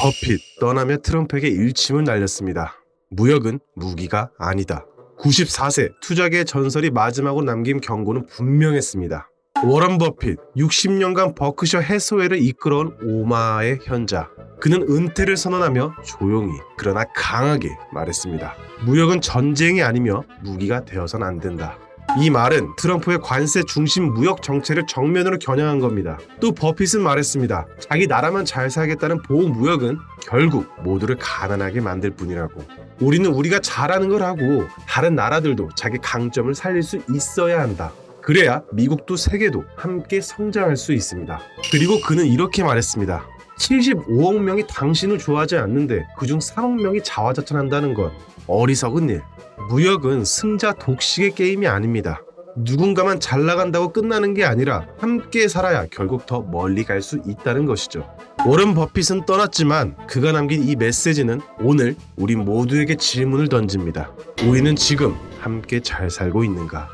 버핏 떠나며 트럼프에게 일침을 날렸습니다. 무역은 무기가 아니다. 94세 투자계 전설이 마지막으로 남긴 경고는 분명했습니다. 워런 버핏 60년간 버크셔 해소회를 이끌어온 오마의 현자. 그는 은퇴를 선언하며 조용히 그러나 강하게 말했습니다. 무역은 전쟁이 아니며 무기가 되어선 안 된다. 이 말은 트럼프의 관세 중심 무역 정책을 정면으로 겨냥한 겁니다. 또 버핏은 말했습니다. 자기 나라만 잘 살겠다는 보호 무역은 결국 모두를 가난하게 만들 뿐이라고. 우리는 우리가 잘하는 걸 하고 다른 나라들도 자기 강점을 살릴 수 있어야 한다. 그래야 미국도 세계도 함께 성장할 수 있습니다. 그리고 그는 이렇게 말했습니다. 75억 명이 당신을 좋아하지 않는데 그중 3억 명이 자화자찬한다는 건 어리석은 일. 무역은 승자 독식의 게임이 아닙니다. 누군가만 잘 나간다고 끝나는 게 아니라 함께 살아야 결국 더 멀리 갈 수 있다는 것이죠. 워런 버핏은 떠났지만 그가 남긴 이 메시지는 오늘 우리 모두에게 질문을 던집니다. 우리는 지금 함께 잘 살고 있는가?